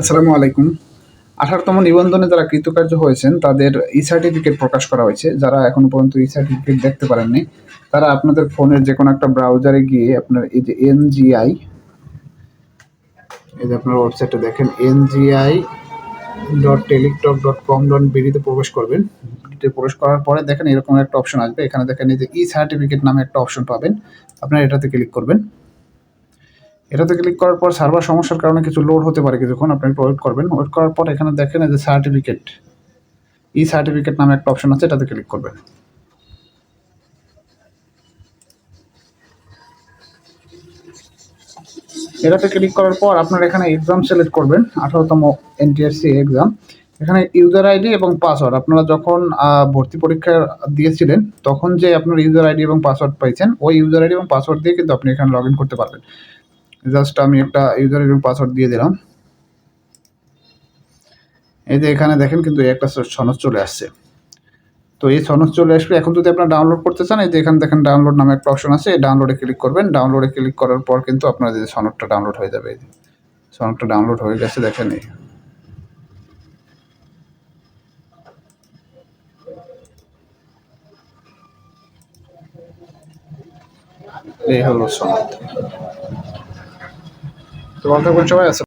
আসসালামু আলাইকুম। আঠারোতম নিবন্ধনে যারা কৃতকার্য হয়েছেন, তাদের ই সার্টিফিকেট প্রকাশ করা হয়েছে। যারা এখনও পর্যন্ত ই সার্টিফিকেট দেখতে পারেননি, তারা আপনাদের ফোনের যে কোনো একটা ব্রাউজারে গিয়ে আপনার এই যে এনজিআই এই যে আপনার ওয়েবসাইটে দেখেন NGI dot Teletalk dot com dot বিডিতে প্রবেশ করবেন। প্রবেশ করার পরে দেখেন এরকম একটা অপশন আসবে। এখানে দেখেন এই যে ই সার্টিফিকেট নামে একটা অপশন পাবেন। আপনারা এটাতে ক্লিক করবেন। এটাতে ক্লিক করার পর সার্ভার সমস্যার কারণে কিছু লোড হতে পারে কিছুক্ষণ, আপনি একটু ওয়েট করবেন। ওয়েট করার পর এখানে দেখেন যে সার্টিফিকেট ই সার্টিফিকেট নামে একটা অপশন আছে, এটাতে ক্লিক করবেন। এটাতে ক্লিক করার পর আপনার এখানে এক্সাম সিলেক্ট করবেন, আঠারোতম এনটিএসসি এক্সাম এখানে ইউজার আইডি এবং পাসওয়ার্ড আপনারা যখন ভর্তি পরীক্ষা দিয়েছিলেন, তখন যে আপনার ইউজার আইডি এবং পাসওয়ার্ড পাইছেন, ওই ইউজার আইডি এবং পাসওয়ার্ড দিয়ে কিন্তু আপনি এখানে লগ করতে পারবেন। জাস্ট আমি একটা ইউজার এবং পাসওয়ার্ড দিয়ে দিলাম। এই যে এখানে দেখেন কিন্তু একটা সনদ চলে আসছে। তো এই সনদ চলে আসবে এখন যদি আপনারা ডাউনলোড করতে চান, এই যে এখানে দেখেন ডাউনলোড নামে একটা অপশন আছে, এই ডাউনলোডে ক্লিক করবেন। ডাউনলোডে ক্লিক করার পর কিন্তু আপনার যে সনদটা ডাউনলোড হয়ে যাবে। সনদটা ডাউনলোড হয়ে গেছে, দেখেন এই। এই হলো সনদ। তো ভালো থাকবেন সবাই আছে